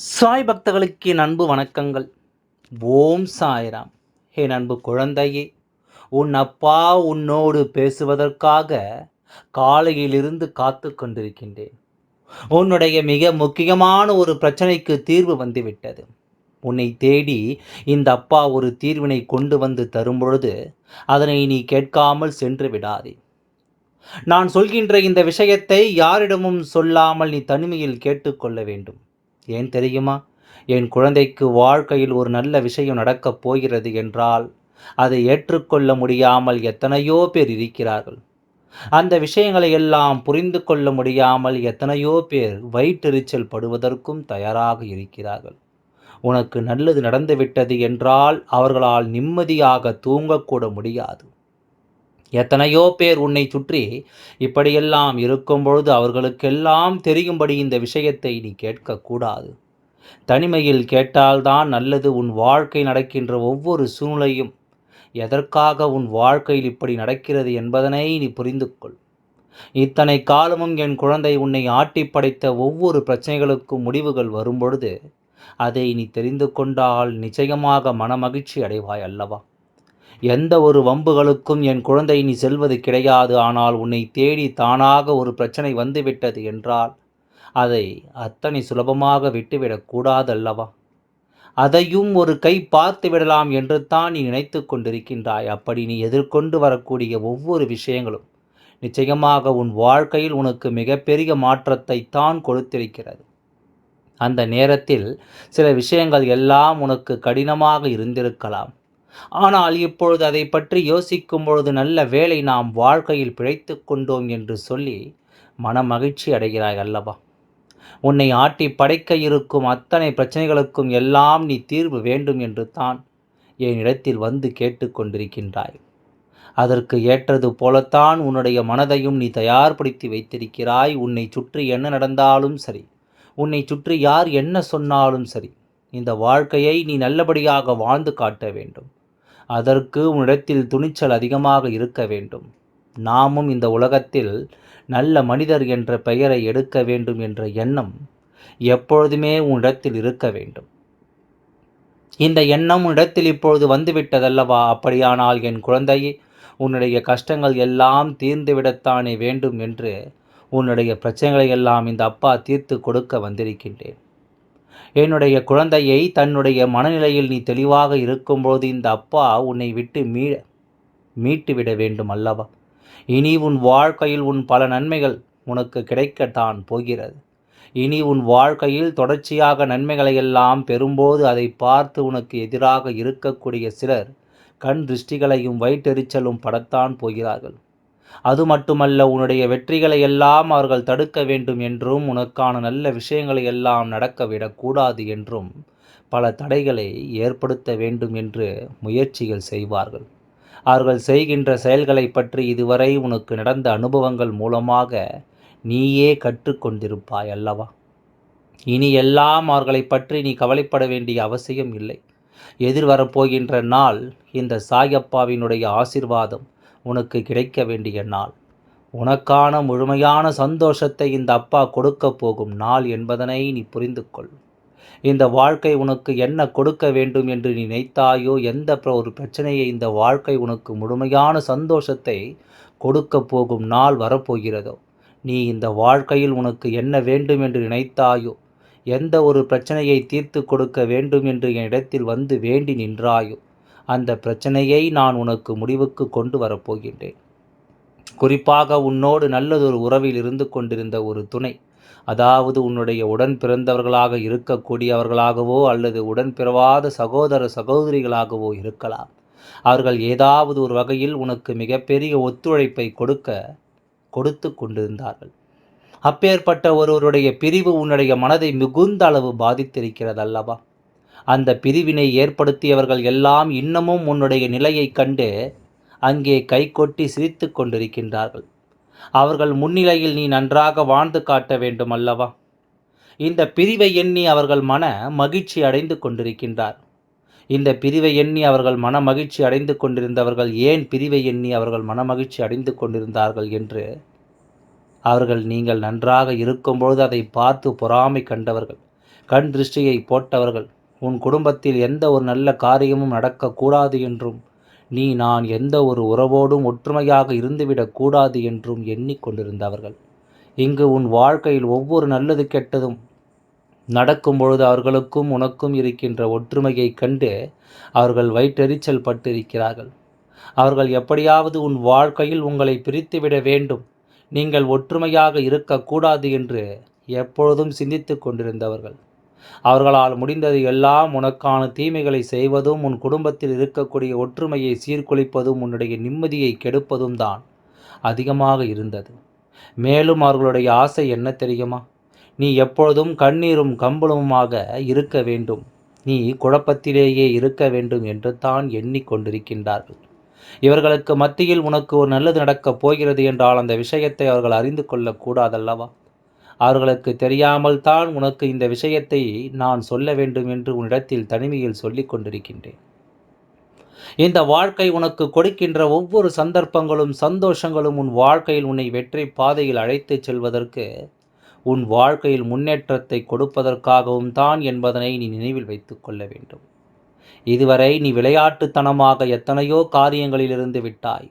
சாய் பக்தர்களுக்கு என் அன்பு வணக்கங்கள். ஓம் சாய்ராம். என் அன்பு குழந்தையே உன் அப்பா உன்னோடு பேசுவதற்காக காலையிலிருந்து காத்து கொண்டிருக்கின்றேன். உன்னுடைய மிக முக்கியமான ஒரு பிரச்சனைக்கு தீர்வு வந்துவிட்டது. உன்னை தேடி இந்த அப்பா ஒரு தீர்வினை கொண்டு வந்து தரும் பொழுது அதனை நீ கேட்காமல் சென்று விடாதே. நான் சொல்கின்ற இந்த விஷயத்தை யாரிடமும் சொல்லாமல் நீ தனிமையில் கேட்டுக்கொள்ள வேண்டும். ஏன் தெரியுமா? என் குழந்தைக்கு வாழ்க்கையில் ஒரு நல்ல விஷயம் நடக்கப் போகிறது என்றால் அதை ஏற்றுக்கொள்ள முடியாமல் எத்தனையோ பேர் இருக்கிறார்கள். அந்த விஷயங்களை எல்லாம் புரிந்து கொள்ள முடியாமல் எத்தனையோ பேர் வயிற்றெரிச்சல் படுவதற்கும் தயாராக இருக்கிறார்கள். உனக்கு நல்லது நடந்துவிட்டது என்றால் அவர்களால் நிம்மதியாக தூங்கக்கூட முடியாது. எத்தனையோ பேர் உன்னை சுற்றி இப்படியெல்லாம் இருக்கும் பொழுது அவர்களுக்கெல்லாம் தெரியும்படி இந்த விஷயத்தை நீ கேட்கக்கூடாது. தனிமையில் கேட்டால்தான் நல்லது. உன் வாழ்க்கை நடக்கின்ற ஒவ்வொரு சூழ்நிலையும் எதற்காக உன் வாழ்க்கையில் இப்படி நடக்கிறது என்பதனை நீ புரிந்து கொள் இத்தனை காலமும் என் குழந்தை உன்னை ஆட்டி படைத்த ஒவ்வொரு பிரச்சனைகளுக்கும் முடிவுகள் வரும்பொழுது அதை நீ தெரிந்து கொண்டால் நிச்சயமாக மனமகிழ்ச்சி அடைவாய் அல்லவா? எந்த ஒரு வம்புகளுக்கும் என் குழந்தை நீ செல்வது கிடையாது ஆனால் உன்னை தேடி தானாக ஒரு பிரச்சனை வந்துவிட்டது என்றால் அதை அத்தனை சுலபமாக விட்டுவிடக்கூடாதல்லவா அதையும் ஒரு கை பார்த்து விடலாம் என்று தான் நீ நினைத்து கொண்டிருக்கின்றாய். அப்படி நீ எதிர்கொண்டு வரக்கூடிய ஒவ்வொரு விஷயங்களும் நிச்சயமாக உன் வாழ்க்கையில் உனக்கு மிகப்பெரிய மாற்றத்தை தான் கொடுத்திருக்கிறது. அந்த நேரத்தில் சில விஷயங்கள் எல்லாம் உனக்கு கடினமாக இருந்திருக்கலாம். ஆனால் இப்பொழுது அதை பற்றி யோசிக்கும் பொழுது நல்ல வேலை நாம் வாழ்க்கையில் பிழைத்து கொண்டோம் என்று சொல்லி மனமகிழ்ச்சி அடைகிறாய் அல்லவா? உன்னை ஆட்டி படைக்க இருக்கும் அத்தனை பிரச்சனைகளுக்கும் எல்லாம் நீ தீர்வு வேண்டும் என்று தான் என் இடத்தில் வந்து கேட்டுக்கொண்டிருக்கின்றாய் அதற்கு ஏற்றது போலத்தான் உன்னுடைய மனதையும் நீ தயார்படுத்தி வைத்திருக்கிறாய். உன்னை சுற்றி என்ன நடந்தாலும் சரி உன்னை சுற்றி யார் என்ன சொன்னாலும் சரி இந்த வாழ்க்கையை நீ நல்லபடியாக வாழ்ந்து காட்ட வேண்டும். அதற்கு உன்னிடத்தில் துணிச்சல் அதிகமாக இருக்க வேண்டும். நாமும் இந்த உலகத்தில் நல்ல மனிதர் என்ற பெயரை எடுக்க வேண்டும் என்ற எண்ணம் எப்பொழுதுமே உன்னிடத்தில் இருக்க வேண்டும். இந்த எண்ணம் உன்னிடத்தில் இப்பொழுது வந்துவிட்டதல்லவா? அப்படியானால் என் குழந்தையே உன்னுடைய கஷ்டங்கள் எல்லாம் தீர்ந்துவிடத்தானே வேண்டும் என்று உன்னுடைய பிரச்சனைகளை எல்லாம் இந்த அப்பா தீர்த்து கொடுக்க வந்திருக்கின்றேன். என்னுடைய குழந்தையை தன்னுடைய மனநிலையில் நீ தெளிவாக இருக்கும்போது இந்த அப்பா உன்னை விட்டு மீ மீட்டுவிட வேண்டும் அல்லவா? இனி உன் வாழ்க்கையில் உன் பல நன்மைகள் உனக்கு கிடைக்கத்தான் போகிறது. இனி உன் வாழ்க்கையில் தொடர்ச்சியாக நன்மைகளை எல்லாம் பெறும்போது அதை பார்த்து உனக்கு எதிராக இருக்கக்கூடிய சிலர் கண் திருஷ்டிகளையும் வயிற்றெரிச்சலும் படத்தான் போகிறார்கள். அது மட்டுமல்ல உன்னுடைய வெற்றிகளை எல்லாம் அவர்கள் தடுக்க வேண்டும் என்றும் உனக்கான நல்ல விஷயங்களை எல்லாம் நடக்க விடக்கூடாது என்றும் பல தடைகளை ஏற்படுத்த வேண்டும் என்று முயற்சிகள் செய்வார்கள். அவர்கள் செய்கின்ற செயல்களை பற்றி இதுவரை உனக்கு நடந்த அனுபவங்கள் மூலமாக நீயே கற்றுக்கொண்டிருப்பாய் அல்லவா? இனி எல்லாம் அவர்களை பற்றி நீ கவலைப்பட வேண்டிய அவசியம் இல்லை. எதிர்வரப்போகின்ற நாள் இந்த சாயப்பாவினுடைய ஆசிர்வாதம். உனக்கு கிடைக்க வேண்டிய நாள். உனக்கான முழுமையான சந்தோஷத்தை இந்த அப்பா கொடுக்க போகும் நாள் என்பதனை நீ புரிந்து கொள் இந்த வாழ்க்கை உனக்கு என்ன கொடுக்க வேண்டும் என்று நீ நினைத்தாயோ எந்த ஒரு பிரச்சனையை இந்த வாழ்க்கை உனக்கு முழுமையான சந்தோஷத்தை கொடுக்க போகும் நாள் வரப்போகிறதோ நீ இந்த வாழ்க்கையில் உனக்கு என்ன வேண்டும் என்று நினைத்தாயோ எந்த ஒரு பிரச்சனையை தீர்த்து கொடுக்க வேண்டும் என்று என் இடத்தில் வந்து வேண்டி நின்றாயோ அந்த பிரச்சனையை நான் உனக்கு முடிவுக்கு கொண்டு வரப்போகின்றேன். குறிப்பாக உன்னோடு நல்லதொரு உறவில் இருந்து கொண்டிருந்த ஒரு துணை அதாவது உன்னுடைய உடன் பிறந்தவர்களாக இருக்கக்கூடியவர்களாகவோ அல்லது உடன் பிறவாத சகோதர சகோதரிகளாகவோ இருக்கலாம். அவர்கள் ஏதாவது ஒரு வகையில் உனக்கு மிகப்பெரிய ஒத்துழைப்பை கொடுக்க கொடுத்து கொண்டிருந்தார்கள். அப்பேற்பட்ட ஒருவருடைய பிரிவு உன்னுடைய மனதை மிகுந்த அளவு பாதித்திருக்கிறது அல்லவா அந்த பிரிவினை ஏற்படுத்தியவர்கள் எல்லாம் இன்னமும் உன்னுடைய நிலையை கண்டு அங்கே கை கொட்டி சிரித்து கொண்டிருக்கின்றார்கள். அவர்கள் முன்னிலையில் நீ நன்றாக வாழ்ந்து காட்ட வேண்டும் அல்லவா? இந்த பிரிவை எண்ணி அவர்கள் மன மகிழ்ச்சி அடைந்து கொண்டிருக்கின்றார். இந்த பிரிவை எண்ணி அவர்கள் மன மகிழ்ச்சி அடைந்து கொண்டிருந்தவர்கள் ஏன் பிரிவை எண்ணி அவர்கள் மன மகிழ்ச்சி அடைந்து கொண்டிருந்தார்கள் என்று அவர்கள் நீங்கள் நன்றாக இருக்கும்பொழுது அதை பார்த்து பொறாமை கண்டவர்கள் கண் திருஷ்டியை போட்டவர்கள் உன் குடும்பத்தில் எந்த ஒரு நல்ல காரியமும் நடக்கக்கூடாது என்றும் நீ நான் எந்த ஒரு உறவோடும் ஒற்றுமையாக இருந்துவிடக்கூடாது என்றும் எண்ணிக்கொண்டிருந்தவர்கள். இங்கு உன் வாழ்க்கையில் ஒவ்வொரு நல்லது கெட்டதும் நடக்கும் பொழுது அவர்களுக்கும் உனக்கும் இருக்கின்ற ஒற்றுமையை கண்டு அவர்கள் வயிற்றெரிச்சல் பட்டிருக்கிறார்கள். அவர்கள் எப்படியாவது உன் வாழ்க்கையில் உங்களை பிரித்துவிட வேண்டும். நீங்கள் ஒற்றுமையாக இருக்கக்கூடாது என்று எப்பொழுதும் சிந்தித்து கொண்டிருந்தவர்கள். அவர்களால் முடிந்தது எல்லாம் உனக்கான தீமைகளை செய்வதும் உன் குடும்பத்தில் இருக்கக்கூடிய ஒற்றுமையை சீர்குலைப்பதும் உன்னுடைய நிம்மதியை கெடுப்பதும் தான் அதிகமாக இருந்தது. மேலும் அவர்களுடைய ஆசை என்ன தெரியுமா? நீ எப்பொழுதும் கண்ணீரும் கம்பளமுமாக இருக்க வேண்டும். நீ குழப்பத்திலேயே இருக்க வேண்டும் என்று தான் எண்ணிக்கொண்டிருக்கின்றார்கள். இவர்களுக்கு மத்தியில் உனக்கு ஒரு நல்லது நடக்கப் போகிறது என்றால் அந்த விஷயத்தை அவர்கள் அறிந்து கொள்ளக்கூடாதல்லவா அவர்களுக்கு தெரியாமல் தான் உனக்கு இந்த விஷயத்தை நான் சொல்ல வேண்டும் என்று உன்னிடத்தில் தனிமையில் சொல்லிக் கொண்டிருக்கின்றேன். இந்த வாழ்க்கை உனக்கு கொடுக்கின்ற ஒவ்வொரு சந்தர்ப்பங்களும் சந்தோஷங்களும் உன் வாழ்க்கையில் உன்னை வெற்றி பாதையில் அழைத்துச் செல்வதற்கு உன் வாழ்க்கையில் முன்னேற்றத்தை கொடுப்பதற்காகவும் தான் என்பதனை நீ நினைவில் வைத்து கொள்ள வேண்டும். இதுவரை நீ விளையாட்டுத்தனமாக எத்தனையோ காரியங்களிலிருந்து விட்டாய்.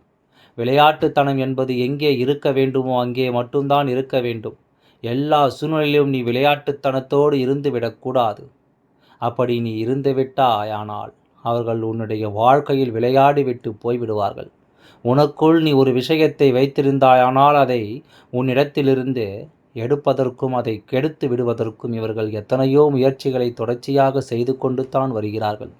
விளையாட்டுத்தனம் என்பது எங்கே இருக்க வேண்டுமோ அங்கே மட்டும்தான் இருக்க வேண்டும். எல்லா சூழ்நிலையிலும் நீ விளையாட்டுத்தனத்தோடு இருந்து விடக்கூடாது அப்படி நீ இருந்துவிட்டாயானால் அவர்கள் உன்னுடைய வாழ்க்கையில் விளையாடிவிட்டு போய்விடுவார்கள். உனக்குள் நீ ஒரு விஷயத்தை வைத்திருந்தாயானால் அதை உன்னிடத்திலிருந்து எடுப்பதற்கும் அதை கெடுத்து விடுவதற்கும் இவர்கள் எத்தனையோ முயற்சிகளை தொடர்ச்சியாக செய்து கொண்டு தான் வருகிறார்கள்.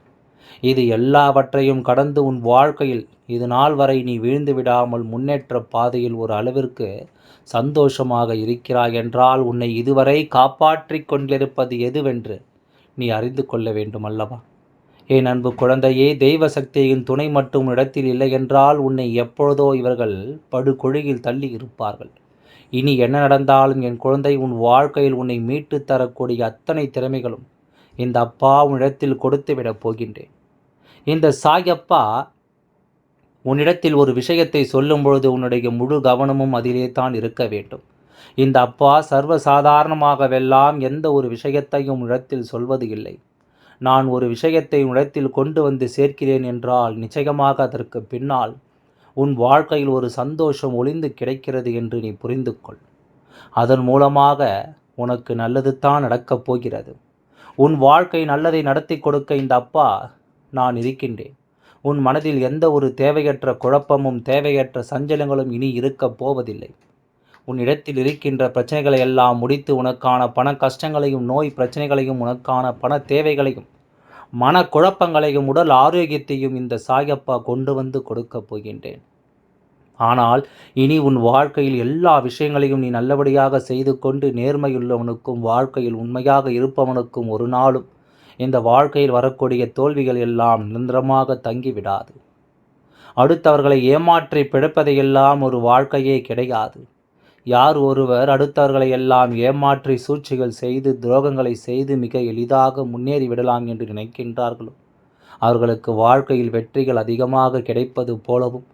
இது எல்லாவற்றையும் கடந்து உன் வாழ்க்கையில் இது நாள் வரை நீ வீழ்ந்து விடாமல் முன்னேற்ற பாதையில் ஒரு அளவிற்கு சந்தோஷமாக இருக்கிறாய் என்றால் உன்னை இதுவரை காப்பாற்றிக் கொண்டிருப்பது எதுவென்று நீ அறிந்து கொள்ள வேண்டும் அல்லவா என் அன்பு குழந்தையே தெய்வ சக்தியின் துணை மட்டும் இடத்தில் இல்லை என்றால் உன்னை எப்பொழுதோ இவர்கள் படுகொழுகில் தள்ளி இருப்பார்கள். இனி என்ன நடந்தாலும் என் குழந்தை உன் வாழ்க்கையில் உன்னை மீட்டு தரக்கூடிய அத்தனை திறமைகளும் இந்த அப்பா உன்னிடத்தில் கொடுத்து விடப் போகின்றேன். இந்த சாயப்பா உன்னிடத்தில் ஒரு விஷயத்தை சொல்லும் பொழுது உன்னுடைய முழு கவனமும் அதிலே தான் இருக்க வேண்டும். இந்த அப்பா சர்வசாதாரணமாகவெல்லாம் எந்த ஒரு விஷயத்தையும் இடத்தில் சொல்வது இல்லை. நான் ஒரு விஷயத்தை இடத்தில் கொண்டு வந்து சேர்க்கிறேன் என்றால் நிச்சயமாக அதற்கு பின்னால் உன் வாழ்க்கையில் ஒரு சந்தோஷம் ஒளிந்து கிடைக்கிறது என்று நீ புரிந்து கொள் அதன் மூலமாக உனக்கு நல்லது தான் நடக்கப் போகிறது. உன் வாழ்க்கை நல்லதை நடத்தி கொடுக்க இந்த அப்பா நான் இருக்கின்றேன். உன் மனதில் எந்த ஒரு தேவையற்ற குழப்பமும் தேவையற்ற சஞ்சலங்களும் இனி இருக்கப் போவதில்லை. உன் இடத்தில் இருக்கின்ற பிரச்சனைகளை எல்லாம் முடித்து உனக்கான பண கஷ்டங்களையும் நோய் பிரச்சனைகளையும் உனக்கான பண தேவைகளையும் மன குழப்பங்களையும் உடல் ஆரோக்கியத்தையும் இந்த சாயப்பா கொண்டு வந்து கொடுக்கப் போகின்றேன். ஆனால் இனி உன் வாழ்க்கையில் எல்லா விஷயங்களையும் நீ நல்லபடியாக செய்து கொண்டு நேர்மையுள்ளவனுக்கும் வாழ்க்கையில் உண்மையாக இருப்பவனுக்கும் ஒரு நாளும் இந்த வாழ்க்கையில் வரக்கூடிய தோல்விகள் எல்லாம் நிரந்தரமாக தங்கிவிடாது. அடுத்தவர்களை ஏமாற்றி பிழைப்பதையெல்லாம் ஒரு வாழ்க்கையே கிடையாது. யார் ஒருவர் அடுத்தவர்களை எல்லாம் ஏமாற்றி சூழ்ச்சிகள் செய்து துரோகங்களை செய்து மிக எளிதாக முன்னேறி விடலாம் என்று நினைக்கின்றார்களோ? அவர்களுக்கு வாழ்க்கையில் வெற்றிகள் அதிகமாக கிடைப்பது போலவும்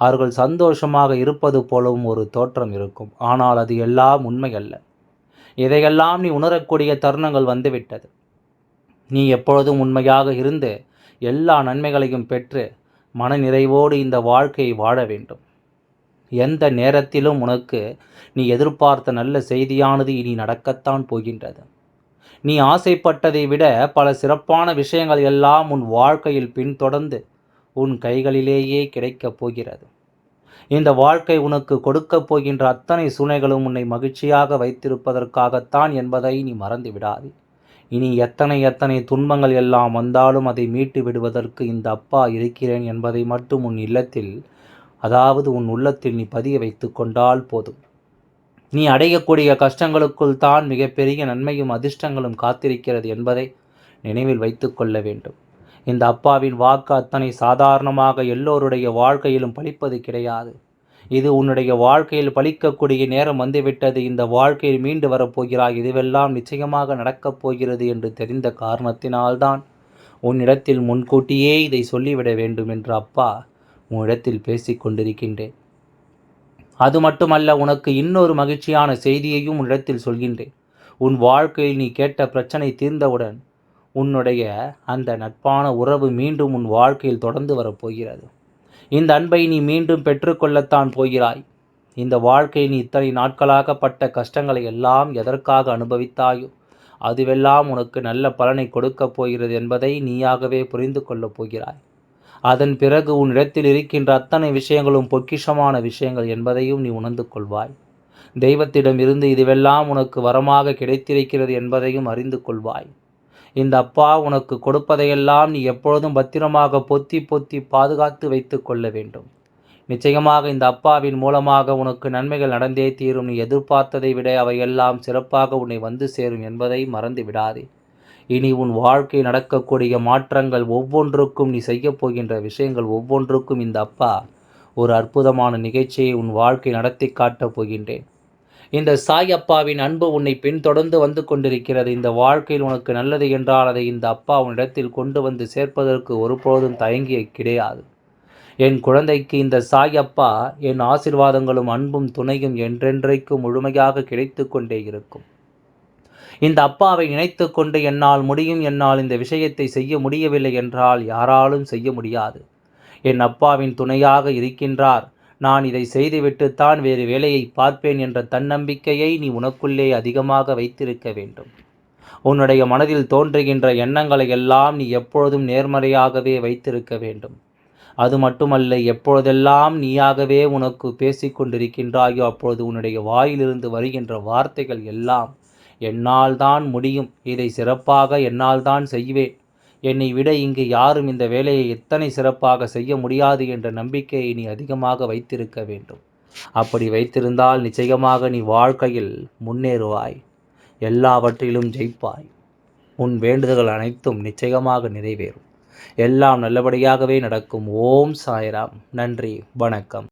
அவர்கள் சந்தோஷமாக இருப்பது போலவும் ஒரு தோற்றம் இருக்கும். ஆனால் அது எல்லாம் உண்மையல்ல. இதையெல்லாம் நீ உணரக்கூடிய தருணங்கள் வந்துவிட்டது. நீ எப்பொழுதும் உண்மையாக இருந்து எல்லா நன்மைகளையும் பெற்று மனநிறைவோடு இந்த வாழ்க்கையை வாழ வேண்டும். எந்த நேரத்திலும் உனக்கு நீ எதிர்பார்த்த நல்ல செய்தியானது இனி நடக்கத்தான் போகின்றது. நீ ஆசைப்பட்டதை விட பல சிறப்பான விஷயங்கள் எல்லாம் உன் வாழ்க்கையில் பின்தொடர்ந்து உன் கைகளிலேயே கிடைக்கப் போகிறது. இந்த வாழ்க்கை உனக்கு கொடுக்கப் போகின்ற அத்தனை சூழ்நிலைகளும் உன்னை மகிழ்ச்சியாக வைத்திருப்பதற்காகத்தான் என்பதை நீ மறந்து விடாதே இனி எத்தனை எத்தனை துன்பங்கள் எல்லாம் வந்தாலும் அதை மீட்டு விடுவதற்கு இந்த அப்பா இருக்கிறேன் என்பதை மட்டும் உன் இல்லத்தில் அதாவது உன் உள்ளத்தில் நீ பதிய வைத்து கொண்டால் போதும். நீ அடையக்கூடிய கஷ்டங்களுக்குள் தான் மிகப்பெரிய நன்மையும் அதிர்ஷ்டங்களும் காத்திருக்கிறது என்பதை நினைவில் வைத்து கொள்ள வேண்டும். இந்த அப்பாவின் வாக்கு அத்தனை சாதாரணமாக எல்லோருடைய வாழ்க்கையிலும் பழிப்பது கிடையாது. இது உன்னுடைய வாழ்க்கையில் பலிக்கக்கூடிய நேரம் வந்துவிட்டது. இந்த வாழ்க்கையில் மீண்டு வரப்போகிறாய். இதுவெல்லாம் நிச்சயமாக நடக்கப் போகிறது என்று தெரிந்த காரணத்தினால்தான் உன்னிடத்தில் முன்கூட்டியே இதை சொல்லிவிட வேண்டும் என்று அப்பா உன்னிடத்தில் பேசிக் கொண்டிருக்கின்றேன். அது மட்டுமல்ல உனக்கு இன்னொரு மகிழ்ச்சியான செய்தியையும் உன்னிடத்தில் சொல்கின்றேன். உன் வாழ்க்கையில் நீ கேட்ட பிரச்சனை தீர்ந்தவுடன் உன்னுடைய அந்த நட்பான உறவு மீண்டும் உன் வாழ்க்கையில் தொடர்ந்து வரப்போகிறது இந்த அன்பை நீ மீண்டும் பெற்றுக்கொள்ளத்தான் போகிறாய். இந்த வாழ்க்கை நீ இத்தனை நாட்களாக பட்ட கஷ்டங்களை எல்லாம் எதற்காக அனுபவித்தாயோ அதுவெல்லாம் உனக்கு நல்ல பலனை கொடுக்கப் போகிறது என்பதை நீயாகவே புரிந்து கொள்ளப் போகிறாய். அதன் பிறகு உன் இடத்தில் இருக்கின்ற அத்தனை விஷயங்களும் பொக்கிஷமான விஷயங்கள் என்பதையும் நீ உணர்ந்து கொள்வாய். தெய்வத்திடம் இருந்து இதுவெல்லாம் உனக்கு வரமாக கிடைத்திருக்கிறது என்பதையும் அறிந்து கொள்வாய். இந்த அப்பா உனக்கு கொடுப்பதையெல்லாம் நீ எப்பொழுதும் பத்திரமாக பொத்தி பொத்தி பாதுகாத்து வைத்து கொள்ள வேண்டும். நிச்சயமாக இந்த அப்பாவின் மூலமாக உனக்கு நன்மைகள் நடந்தே தீரும். நீ எதிர்பார்த்ததை விட அவையெல்லாம் சிறப்பாக உன்னை வந்து சேரும் என்பதை மறந்து விடாதே. இனி உன் வாழ்க்கை நடக்கக்கூடிய மாற்றங்கள் ஒவ்வொன்றுக்கும் நீ செய்யப் போகின்ற விஷயங்கள் ஒவ்வொன்றுக்கும் இந்த அப்பா ஒரு அற்புதமான நிகழ்ச்சியை உன் வாழ்க்கை நடத்தி காட்டப் போகின்றேன். இந்த சாய் அப்பாவின் அன்பு உன்னை பின்தொடர்ந்து வந்து கொண்டிருக்கிறது. இந்த வாழ்க்கையில் உனக்கு நல்லது என்றால் அதை இந்த அப்பா உன்னிடத்தில் கொண்டு வந்து சேர்ப்பதற்கு ஒருபோதும் தயங்கிய கிடையாது. என் குழந்தைக்கு இந்த சாய் அப்பா என் ஆசிர்வாதங்களும் அன்பும் துணையும் என்றென்றைக்கும் முழுமையாக கிடைத்து கொண்டே இருக்கும். இந்த அப்பாவை நினைத்து கொண்டு என்னால் முடியும் என்னால் இந்த விஷயத்தை செய்ய முடியவில்லை என்றால் யாராலும் செய்ய முடியாது. என் அப்பாவின் துணையாக இருக்கின்றார். நான் இதை செய்துவிட்டுத்தான் வேறு வேலையை பார்ப்பேன் என்ற தன்னம்பிக்கையை நீ உனக்குள்ளே அதிகமாக வைத்திருக்க வேண்டும். உன்னுடைய மனதில் தோன்றுகின்ற எண்ணங்களை எல்லாம் நீ எப்பொழுதும் நேர்மறையாகவே வைத்திருக்க வேண்டும். அது மட்டுமல்ல எப்பொழுதெல்லாம் நீயாகவே உனக்கு பேசிக்கொண்டிருக்கின்றாயோ அப்பொழுது உன்னுடைய வாயிலிருந்து வருகின்ற வார்த்தைகள் எல்லாம் என்னால் தான் முடியும். இதை சிறப்பாக என்னால் தான் செய்வேன். என்னை விட இங்கு யாரும் இந்த வேலையை எத்தனை சிறப்பாக செய்ய முடியாது என்ற நம்பிக்கையை நீ அதிகமாக வைத்திருக்க வேண்டும். அப்படி வைத்திருந்தால் நிச்சயமாக நீ வாழ்க்கையில் முன்னேறுவாய். எல்லாவற்றிலும் ஜெயிப்பாய். உன் வேண்டுதல்கள் அனைத்தும் நிச்சயமாக நிறைவேறும். எல்லாம் நல்லபடியாகவே நடக்கும். ஓம் சாய்ராம். நன்றி. வணக்கம்.